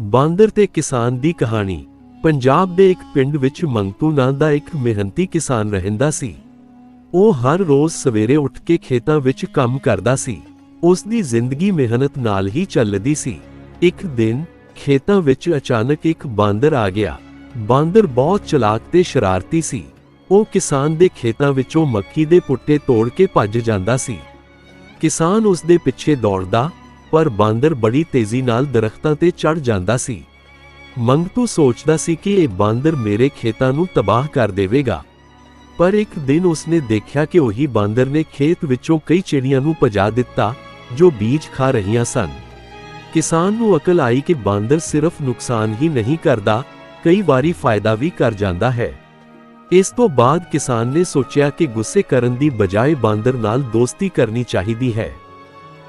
ਬਾਂਦਰ ਤੇ ਕਿਸਾਨ ਦੀ ਕਹਾਣੀ। ਪੰਜਾਬ ਦੇ ਇੱਕ ਪਿੰਡ ਵਿੱਚ ਮੰਗਤੂ ਨਾਂ ਦਾ ਇੱਕ ਮਿਹਨਤੀ ਕਿਸਾਨ ਰਹਿੰਦਾ ਸੀ। ਉਹ ਹਰ ਰੋਜ਼ ਸਵੇਰੇ ਉੱਠ ਕੇ ਖੇਤਾਂ ਵਿੱਚ ਕੰਮ ਕਰਦਾ ਸੀ। ਉਸ ਦੀ ਜ਼ਿੰਦਗੀ ਮਿਹਨਤ ਨਾਲ ਹੀ ਚੱਲਦੀ ਸੀ। ਇੱਕ ਦਿਨ ਖੇਤਾਂ ਵਿੱਚ ਅਚਾਨਕ ਇੱਕ ਬਾਂਦਰ ਆ ਗਿਆ। ਬਾਂਦਰ ਬਹੁਤ ਚਲਾਕ ਤੇ ਸ਼ਰਾਰਤੀ ਸੀ। ਉਹ ਕਿਸਾਨ ਦੇ ਖੇਤਾਂ ਵਿੱਚੋਂ ਮੱਕੀ ਦੇ ਪੁੱਟੇ ਤੋੜ ਕੇ ਭੱਜ ਜਾਂਦਾ ਸੀ। ਕਿਸਾਨ ਉਸ ਦੇ ਪਿੱਛੇ ਦੌੜਦਾ ਪਰ ਬਾਂਦਰ ਬੜੀ ਤੇਜ਼ੀ ਨਾਲ ਦਰਖਤਾਂ ਤੇ ਚੜ ਜਾਂਦਾ ਸੀ। ਮੰਗਤੂ ਸੋਚਦਾ ਸੀ ਕਿ ਇਹ ਬਾਂਦਰ ਮੇਰੇ ਖੇਤਾਂ ਨੂੰ ਤਬਾਹ ਕਰ ਦੇਵੇਗਾ। ਪਰ ਇੱਕ ਦਿਨ ਉਸਨੇ ਦੇਖਿਆ ਕਿ ਉਹੀ ਬਾਂਦਰ ਨੇ ਖੇਤ ਵਿੱਚੋਂ ਕਈ ਚਿੜੀਆਂ ਨੂੰ ਭਜਾ ਦਿੱਤਾ, ਜੋ ਬੀਜ ਖਾ ਰਹੀਆਂ ਸਨ। ਕਿਸਾਨ ਨੂੰ ਅਕਲ ਆਈ ਕਿ ਬਾਂਦਰ ਸਿਰਫ ਨੁਕਸਾਨ ਹੀ ਨਹੀਂ ਕਰਦਾ, ਕਈ ਵਾਰੀ ਫਾਇਦਾ ਵੀ ਕਰ ਜਾਂਦਾ ਹੈ। ਇਸ ਤੋਂ ਬਾਅਦ ਕਿਸਾਨ ਨੇ ਸੋਚਿਆ ਕਿ ਗੁੱਸੇ ਕਰਨ ਦੀ ਬਜਾਏ ਬਾਂਦਰ ਨਾਲ ਦੋਸਤੀ ਕਰਨੀ ਚਾਹੀਦੀ ਹੈ।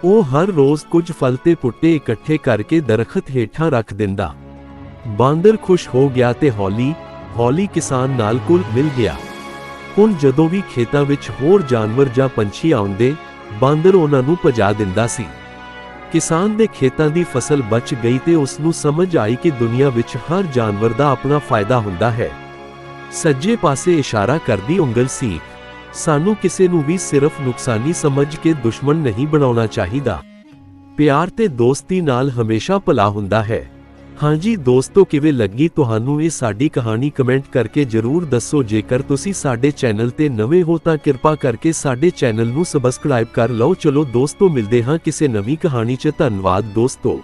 ਉਹ ਹਰ ਰੋਜ਼ ਕੁਝ ਫਲ ਤੇ ਪੁੱਟੇ ਇਕੱਠੇ ਕਰਕੇ ਦਰਖਤ ਹੇਠਾਂ ਰੱਖ ਦਿੰਦਾ। ਬਾਂਦਰ ਖੁਸ਼ ਹੋ ਗਿਆ ਤੇ ਹੌਲੀ ਹੌਲੀ ਕਿਸਾਨ ਨਾਲ ਕੁਲ ਮਿਲ ਗਿਆ। ਹੁਣ ਜਦੋਂ ਵੀ ਖੇਤਾਂ ਵਿੱਚ ਹੋਰ ਜਾਨਵਰ ਜਾਂ ਪੰਛੀ ਆਉਂਦੇ, ਬਾਂਦਰ ਉਹਨਾਂ ਨੂੰ ਭਜਾ ਦਿੰਦਾ ਸੀ। ਕਿਸਾਨ ਦੇ ਖੇਤਾਂ ਦੀ ਫਸਲ ਬਚ ਗਈ ਤੇ ਉਸ ਨੂੰ ਸਮਝ ਆਈ ਕਿ ਦੁਨੀਆ ਵਿੱਚ ਹਰ ਜਾਨਵਰ ਦਾ ਆਪਣਾ ਫਾਇਦਾ ਹੁੰਦਾ ਹੈ। ਸੱਜੇ ਪਾਸੇ ਇਸ਼ਾਰਾ ਕਰਦੀ ਉਂਗਲ ਸੀ ਸਾਨੂੰ ਕਿਸੇ ਨੂੰ ਵੀ ਸਿਰਫ ਨੁਕਸਾਨੀ ਸਮਝ ਕੇ ਦੁਸ਼ਮਣ ਨਹੀਂ ਬਣਾਉਣਾ ਚਾਹੀਦਾ। ਪਿਆਰ ਤੇ ਦੋਸਤੀ ਨਾਲ ਹਮੇਸ਼ਾ ਭਲਾ ਹੁੰਦਾ ਹੈ। ਹਾਂਜੀ ਦੋਸਤੋ ਕਿਵੇਂ ਲੱਗੀ ਤੁਹਾਨੂੰ ਇਹ ਸਾਡੀ ਕਹਾਣੀ ਕਮੈਂਟ ਕਰਕੇ ਜਰੂਰ ਦੱਸੋ। ਜੇਕਰ ਤੁਸੀਂ ਸਾਡੇ ਚੈਨਲ ਤੇ ਨਵੇਂ ਹੋ ਤਾਂ ਕਿਰਪਾ ਕਰਕੇ ਸਾਡੇ ਚੈਨਲ ਨੂੰ ਸਬਸਕ੍ਰਾਈਬ ਕਰ ਲਓ। ਚਲੋ ਦੋਸਤੋ ਮਿਲਦੇ ਹਾਂ ਕਿਸੇ ਨਵੀਂ ਕਹਾਣੀ 'ਚ। ਧੰਨਵਾਦ ਦੋਸਤੋ।